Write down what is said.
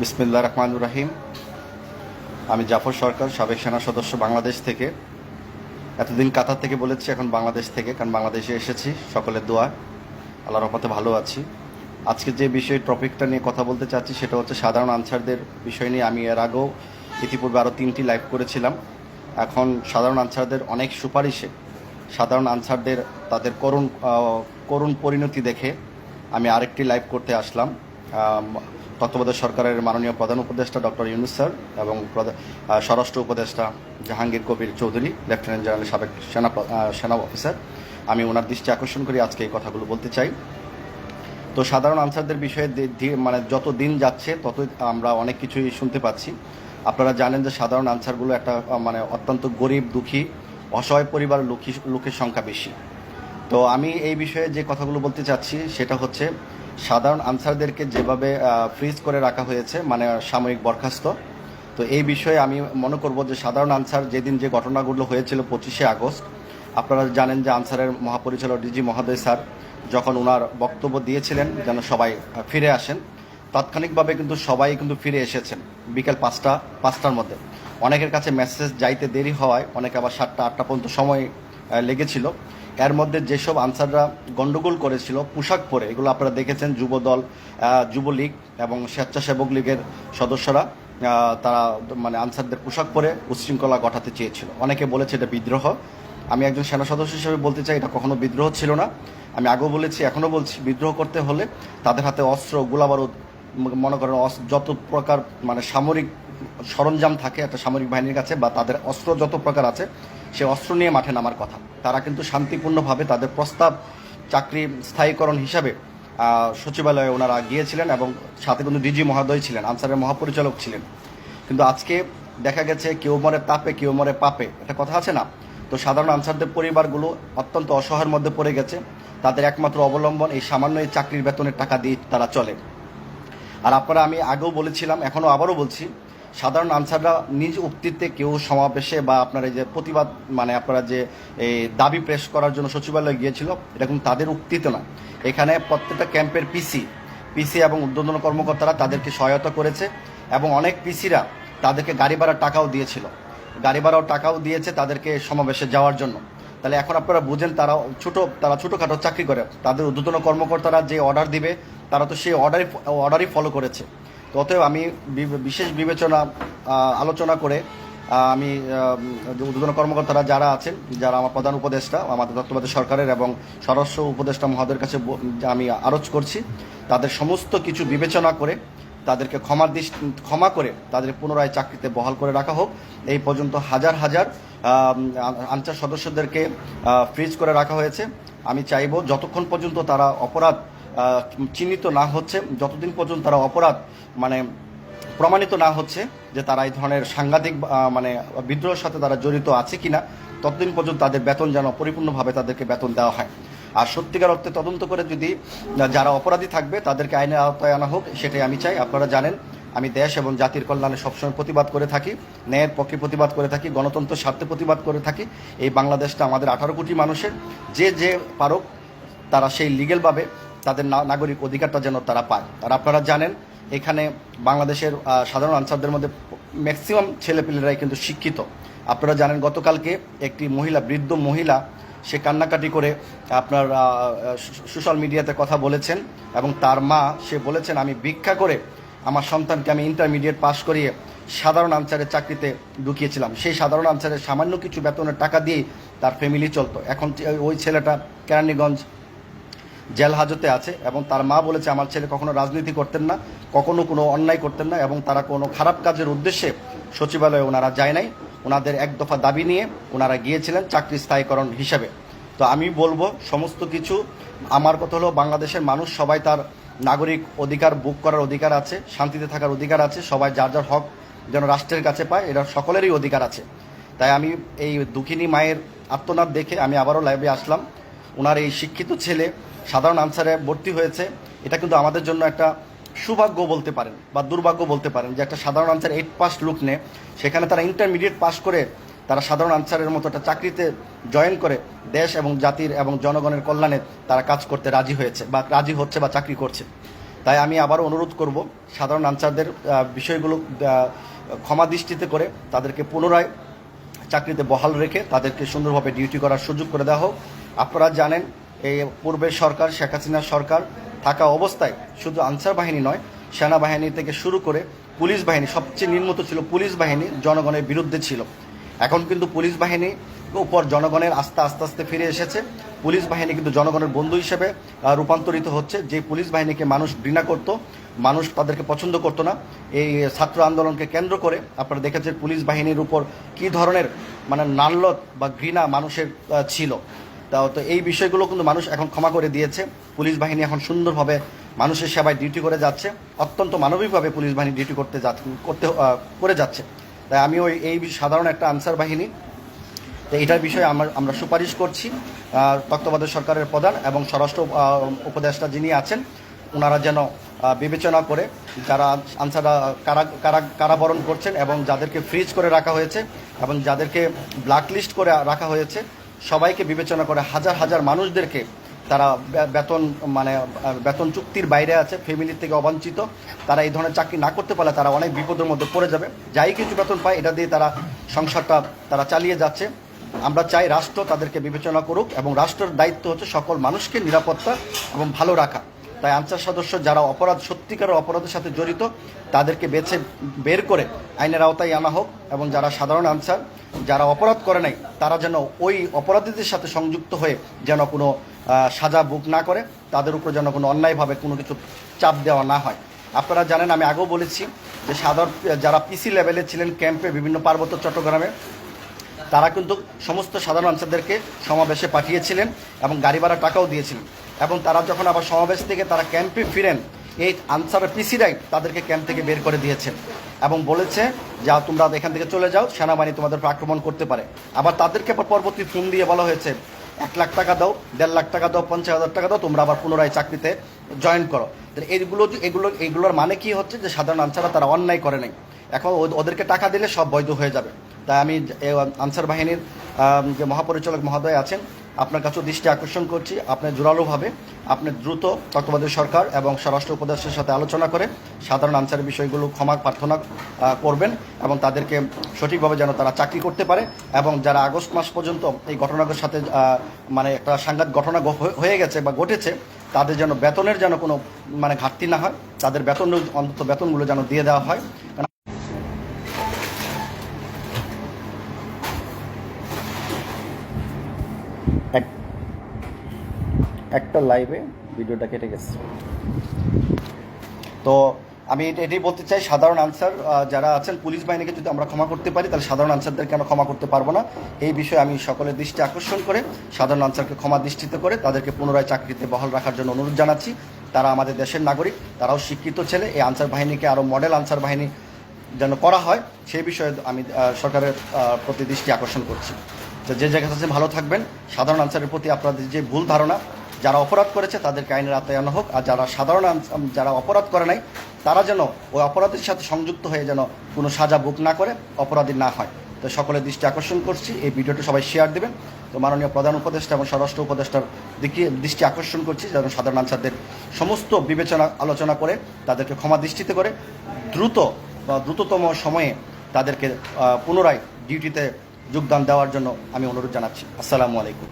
বিসমিল্লা রহমানুর রাহিম। আমি জাফর সরকার, সাবেক সেনা সদস্য বাংলাদেশ থেকে। এতদিন কাতার থেকে বলেছি, এখন বাংলাদেশ থেকে, কারণ বাংলাদেশে এসেছি। সকলের দোয়া আল্লাহ রহমতে ভালো আছি। আজকে যে বিষয় টপিকটা নিয়ে কথা বলতে চাচ্ছি, সেটা হচ্ছে সাধারণ আনসারদের বিষয় নিয়ে। আমি এর আগেও ইতিপূর্বে আরও তিনটি লাইভ করেছিলাম। এখন সাধারণ আনসারদের অনেক সুপারিশে, সাধারণ আনসারদের তাদের করুণ করুণ পরিণতি দেখে আমি আরেকটি লাইভ করতে আসলাম। তত্ত্বাবধায়ক সরকারের মাননীয় প্রধান উপদেষ্টা ডক্টর ইউনুস স্যার এবং স্বরাষ্ট্র উপদেষ্টা জাহাঙ্গীর কবির চৌধুরী, লেফটেন্যান্ট জেনারেল সাবেক সেনা সেনা অফিসার। আমি ওনার দৃষ্টি আকর্ষণ করে আজকে এই কথাগুলো বলতে চাই। তো সাধারণ আনসারদের বিষয়ে মানে যত দিন যাচ্ছে তত আমরা অনেক কিছুই শুনতে পাচ্ছি। আপনারা জানেন যে সাধারণ আনসারগুলো একটা মানে অত্যন্ত গরিব, দুঃখী, অসহায় পরিবার লোকের সংখ্যা বেশি। তো আমি এই বিষয়ে যে কথাগুলো বলতে চাচ্ছি, সেটা হচ্ছে সাধারণ আনসারদেরকে যেভাবে ফ্রিজ করে রাখা হয়েছে মানে সাময়িক বরখাস্ত, তো এই বিষয়ে আমি মনে করব যে সাধারণ আনসার যেদিন যে ঘটনাগুলো হয়েছিল পঁচিশে আগস্ট, আপনারা জানেন যে আনসারের মহাপরিচালক ডিজি মহোদয় স্যার যখন ওনার বক্তব্য দিয়েছিলেন যেন সবাই ফিরে আসেন, তাৎক্ষণিকভাবে কিন্তু সবাই কিন্তু ফিরে এসেছেন বিকেল পাঁচটা, পাঁচটার মধ্যে। অনেকের কাছে মেসেজ যাইতে দেরি হওয়ায়, অনেকে আবার সাতটা, আটটা পর্যন্ত সময় লেগেছিল। এর মধ্যে যেসব আনসাররা গন্ডগোল করেছিল, পোশাক পরে, এগুলো আপনারা দেখেছেন, যুবদল যুবলীগ এবং স্বেচ্ছাসেবক লীগের সদস্যরা তারা মানে আনসারদের পোশাক পরে উচ্ছৃঙ্খলা ঘটাতে চেয়েছিল। অনেকে বলেছে এটা বিদ্রোহ। আমি একজন সেনা সদস্য হিসেবে বলতে চাই, এটা কখনো বিদ্রোহ ছিল না। আমি আগেও বলেছি, এখনও বলছি, বিদ্রোহ করতে হলে তাদের হাতে অস্ত্র, গোলাবারুদ, মনে করেন যত প্রকার মানে সামরিক সরঞ্জাম থাকে একটা সামরিক বাহিনীর কাছে বা তাদের অস্ত্র যত প্রকার আছে, সে অস্ত্র নিয়ে মাঠে নামার কথা। তারা কিন্তু শান্তিপূর্ণভাবে তাদের প্রস্তাব, চাকরি স্থায়ীকরণ হিসাবে সচিবালয়ে ওনারা গিয়েছিলেন এবং সাথে কিন্তু ডিজি মহোদয় ছিলেন, আনসারের মহাপরিচালক ছিলেন। কিন্তু আজকে দেখা গেছে কেউ মরে তাপে, কেউ মরে পাপে। একটা কথা আছে না? তো সাধারণ আনসারদের পরিবারগুলো অত্যন্ত অসহায়ের মধ্যে পড়ে গেছে। তাদের একমাত্র অবলম্বন এই সামান্য এই চাকরির বেতনের টাকা দিয়ে তারা চলে। আর আপনারা আমি আগেও বলেছিলাম, এখনও আবারও বলছি সাধারণ আনসাররা নিজ উক্তিতে কেউ সমাবেশে বা আপনারা এই যে প্রতিবাদ মানে আপনারা যে এই দাবি পেশ করার জন্য সচিবালয়ে গিয়েছিল এরকম তাদের উক্তিতে না এখানে প্রত্যেকটা ক্যাম্পের পিসি পিসি এবং উদ্বোধন কর্মকর্তারা তাদেরকে সহায়তা করেছে এবং অনেক পিসিরা তাদেরকে গাড়ি ভাড়ার টাকাও দিয়েছিল। গাড়ি ভাড়াও টাকাও দিয়েছে তাদেরকে সমাবেশে যাওয়ার জন্য। তাহলে এখন আপনারা বুঝেন তারা ছোট, তারা ছোটোখাটো চাকরি করে। তাদের উদ্বোধন কর্মকর্তারা যে অর্ডার দিবে, তারা তো সেই অর্ডারই অর্ডারই ফলো করেছে। অতএব আমি বিশেষ বিবেচনা আলোচনা করে আমি উদ্বোধন কর্মকর্তারা যারা আছেন, যারা আমার প্রধান উপদেষ্টা, আমাদের তত্ত্বাবধায়ক সরকারের এবং স্বরাষ্ট্র উপদেষ্টা মহাদের কাছে আমি আরজ করছি, তাদের সমস্ত কিছু বিবেচনা করে, তাদেরকে ক্ষমার দৃষ্টি ক্ষমা করে তাদের পুনরায় চাকরিতে বহাল করে রাখা হোক। এই পর্যন্ত হাজার হাজার আনসার সদস্যদেরকে ফ্রিজ করে রাখা হয়েছে। আমি চাইব যতক্ষণ পর্যন্ত তারা অপরাধ চিহ্নিত না হচ্ছে, যতদিন পর্যন্ত তারা অপরাধ মানে প্রমাণিত না হচ্ছে যে তারা এই ধরনের সাংঘাতিক মানে বিদ্রোহের সাথে তারা জড়িত আছে কিনা, ততদিন পর্যন্ত তাদের বেতন যেন পরিপূর্ণভাবে তাদেরকে বেতন দেওয়া হয়। আর সত্যিকার অর্থে তদন্ত করে যদি যারা অপরাধী থাকবে, তাদেরকে আইনের আওতায় আনা হোক, সেটাই আমি চাই। আপনারা জানেন, আমি দেশ এবং জাতির কল্যাণে সবসময় প্রতিবাদ করে থাকি, ন্যায়ের পক্ষে প্রতিবাদ করে থাকি গণতন্ত্র স্বার্থে প্রতিবাদ করে থাকি। এই বাংলাদেশটা আমাদের আঠারো কোটি মানুষের, যে যে পারক, তারা সেই লিগেলভাবে তাদের নাগরিক অধিকারটা যেন তারা পায়। আর আপনারা জানেন, এখানে বাংলাদেশের সাধারণ আনসারদের মধ্যে ম্যাক্সিমাম ছেলেপিলেরাই কিন্তু শিক্ষিত। আপনারা জানেন, গতকালকে একটি মহিলা, বৃদ্ধ মহিলা, সে কান্নাকাটি করে আপনার সোশ্যাল মিডিয়াতে কথা বলেছেন এবং তার মা, সে বলেছেন, আমি ভিক্ষা করে আমার সন্তানকে আমি ইন্টারমিডিয়েট পাশ করিয়ে সাধারণ আনসারের চাকরিতে ঢুকিয়েছিলাম। সেই সাধারণ আনসারের সামান্য কিছু বেতনের টাকা দিয়েই তার ফ্যামিলি চলতো। এখন ওই ছেলেটা কেরানীগঞ্জ জেল হাজতে আছে এবং তার মা বলেছে, আমার ছেলে কখনো রাজনীতি করতেন না, কখনো কোনো অন্যায় করতেন না এবং তারা কোনো খারাপ কাজের উদ্দেশ্যে সচিবালয়ে ওনারা যায় নাই। ওনাদের এক দফা দাবি নিয়ে ওনারা গিয়েছিলেন চাকরি স্থায়ীকরণ হিসাবে। তো আমি বলব, সমস্ত কিছু, আমার কথা হলো বাংলাদেশের মানুষ, সবাই তার নাগরিক অধিকার বুক করার অধিকার আছে, শান্তিতে থাকার অধিকার আছে, সবাই যার যার হক যেন রাষ্ট্রের কাছে পায় এটা সকলেরই অধিকার আছে। তাই আমি এই দুঃখিনী মায়ের আত্মনাদ দেখে আমি আবারও লাইভে আসলাম। ওনার এই শিক্ষিত ছেলে সাধারণ আনসারে ভর্তি হয়েছে। এটা কিন্তু আমাদের জন্য একটা সৌভাগ্য বলতে পারেন বা দুর্ভাগ্য বলতে পারেন যে একটা সাধারণ আনসার এইট পাস লুক নে সেখানে তারা ইন্টারমিডিয়েট পাস করে তারা সাধারণ আনসারের মতো একটা চাকরিতে জয়েন করে দেশ এবং জাতির এবং জনগণের কল্যাণে তারা কাজ করতে রাজি হয়েছে বা রাজি হচ্ছে বা চাকরি করছে। তাই আমি আবার অনুরোধ করব সাধারণ আনসারদের বিষয়গুলো ক্ষমা দৃষ্টিতে করে তাদেরকে পুনরায় চাকরিতে বহাল রেখে তাদেরকে সুন্দরভাবে ডিউটি করার সুযোগ করে দেওয়া হোক। আপনারা জানেন এই পূর্বের সরকার, শেখ হাসিনার সরকার থাকা অবস্থায় শুধু আনসার বাহিনী নয়, সেনাবাহিনী থেকে শুরু করে পুলিশ বাহিনী, সবচেয়ে নিম্নত ছিল পুলিশ বাহিনী জনগণের বিরুদ্ধে ছিল। এখন কিন্তু পুলিশ বাহিনী উপর জনগণের আস্থা আস্তে আস্তে ফিরে এসেছে। পুলিশ বাহিনী কিন্তু জনগণের বন্ধু হিসেবে রূপান্তরিত হচ্ছে। যে পুলিশ বাহিনীকে মানুষ ঘৃণা করত, মানুষ তাদেরকে পছন্দ করতো না, এই ছাত্র আন্দোলনকে কেন্দ্র করে আপনারা দেখেছেন পুলিশ বাহিনীর উপর কী ধরনের মানে নাল্লত বা ঘৃণা মানুষের ছিল। তাও তো এই বিষয়গুলো কিন্তু মানুষ এখন ক্ষমা করে দিয়েছে। পুলিশ বাহিনী এখন সুন্দরভাবে মানুষের সেবায় ডিউটি করে যাচ্ছে। অত্যন্ত মানবিকভাবে পুলিশ বাহিনী ডিউটি করতে করতে করে যাচ্ছে। তাই আমি ওই, এই সাধারণ একটা আনসার বাহিনী। তো এটার বিষয়ে আমরা আমরা সুপারিশ করছি। তত্ত্বাবধায়ক সরকারের প্রধান এবং স্বরাষ্ট্র উপদেষ্টা যিনি আছেন ওনারা যেন বিবেচনা করে যারা আনসাররা কারা কারা, কারাবরণ করছেন এবং যাদেরকে ফ্রিজ করে রাখা হয়েছে এবং যাদেরকে ব্ল্যাক লিস্ট করে রাখা হয়েছে সবাইকে বিবেচনা করে হাজার হাজার মানুষদেরকে তারা বেতন মানে বেতন চুক্তির বাইরে আছে, ফ্যামিলির থেকে অবাঞ্ছিত। তারা এই ধরনের চাকরি না করতে পারলে তারা অনেক বিপদের মধ্যে পড়ে যাবে। যাই কিছু বেতন পায়, এটা দিয়ে তারা সংসারটা তারা চালিয়ে যাচ্ছে। আমরা চাই রাষ্ট্র তাদেরকে বিবেচনা করুক এবং রাষ্ট্রের দায়িত্ব হচ্ছে সকল মানুষকে নিরাপত্তা এবং ভালো রাখা। তাই আনসার সদস্য যারা অপরাধ, সত্যিকার অপরাধের সাথে জড়িত, তাদেরকে বেছে বের করে আইনের আওতায় আনা হোক এবং যারা সাধারণ আনসার, যারা অপরাধ করে নাই, তারা যেন ওই অপরাধীদের সাথে সংযুক্ত হয়ে যেন কোনো সাজা বুক না করে, তাদের উপর যেন কোনো অন্যায়ভাবে কোনো কিছু চাপ দেওয়া না হয়। আপনারা জানেন, আমি আগেও বলেছি যে সাধারণ, যারা পিসি লেভেলে ছিলেন ক্যাম্পে বিভিন্ন পার্বত্য চট্টগ্রামে, তারা কিন্তু সমস্ত সাধারণ আনসারদেরকে সমাবেশে পাঠিয়েছিলেন এবং গাড়ি ভাড়া টাকাও দিয়েছিলেন। এবং তারা যখন আবার সমাবেশ থেকে তারা ক্যাম্পে ফিরেন, এই আনসারের পিসিরাই তাদেরকে ক্যাম্প থেকে বের করে দিয়েছেন এবং বলেছে, যা তোমরা এখান থেকে চলে যাও, সেনাবাহিনী তোমাদের আক্রমণ করতে পারে। আবার তাদেরকে আবার পরবর্তী ফোন দিয়ে বলা হয়েছে, এক লাখ টাকা দাও, দেড় লাখ টাকা দাও, পঞ্চাশ হাজার টাকা দাও, তোমরা আবার পুনরায় চাকরিতে জয়েন করো। এইগুলো এগুলো এইগুলোর মানে কি হচ্ছে যে, সাধারণ আনসাররা তারা অন্যায় করে নাই। এখন ওদেরকে টাকা দিলে সব বৈধ হয়ে যাবে। তাই আমি আনসার বাহিনীর যে মহাপরিচালক মহোদয় আছেন আপনার কাছেও দৃষ্টি আকর্ষণ করছি আপনি জোরালোভাবে, আপনি দ্রুত তত্ত্বাবধায়ক সরকার এবং স্বরাষ্ট্র উপদেষ্টার সাথে আলোচনা করে সাধারণ আনসারের বিষয়গুলো ক্ষমা প্রার্থনা করবেন এবং তাদেরকে সঠিকভাবে যেন তারা চাকরি করতে পারে এবং যারা আগস্ট মাস পর্যন্ত এই ঘটনাগুলোর সাথে মানে একটা সাংঘাত ঘটনা হয়ে গেছে বা ঘটেছে, তাদের যেন বেতনের যেন কোনো মানে ঘাটতি না হয়, তাদের বেতন, অন্তত বেতনগুলো যেন দিয়ে দেওয়া হয়। একটা লাইভে ভিডিওটা কেটে গেছে। তো আমি এটা- এটাই বলতে চাই, সাধারণ আনসার যারা আছেন, পুলিশ বাহিনীকে যদি আমরা ক্ষমা করতে পারি, তাহলে সাধারণ আনসারদের কেন ক্ষমা করতে পারব না। এই বিষয়ে আমি সকলের দৃষ্টি আকর্ষণ করে, সাধারণ আনসারকে ক্ষমা দৃষ্টিতে করে, তাদেরকে পুনরায় চাকরিতে বহাল রাখার জন্য অনুরোধ জানাচ্ছি। তারা আমাদের দেশের নাগরিক, তারাও শিক্ষিত ছেলে, এই আনসার বাহিনীকে আরও মডেল আনসার বাহিনী যেন করা হয়, সেই বিষয়ে আমি সরকারের প্রতি দৃষ্টি আকর্ষণ করছি। যে জায়গা আছে ভালো থাকবেন, সাধারণ আনসারের প্রতি আপনাদের যে ভুল ধারণা, যারা অপরাধ করেছে তাদেরকে আইনের আওতায় আনা হোক, আর যারা সাধারণ যারা অপরাধ করে নাই, তারা যেন ওই অপরাধের সাথে সংযুক্ত হয়ে যেন কোনো সাজা বুক না করে, অপরাধী না হয়। তো সকলের দৃষ্টি আকর্ষণ করছি, এই ভিডিওটি সবাই শেয়ার দেবেন। তো মাননীয় প্রধান উপদেষ্টা এবং স্বরাষ্ট্র উপদেষ্টার দিকে দৃষ্টি আকর্ষণ করছি, যেন সাধারণ আনসারদের সমস্ত বিবেচনা, আলোচনা করে, তাদেরকে ক্ষমা দৃষ্টিতে করে, দ্রুত বা দ্রুততম সময়ে তাদেরকে পুনরায় ডিউটিতে যোগদান দেওয়ার জন্য আমি অনুরোধ জানাচ্ছি। আসসালামু আলাইকুম।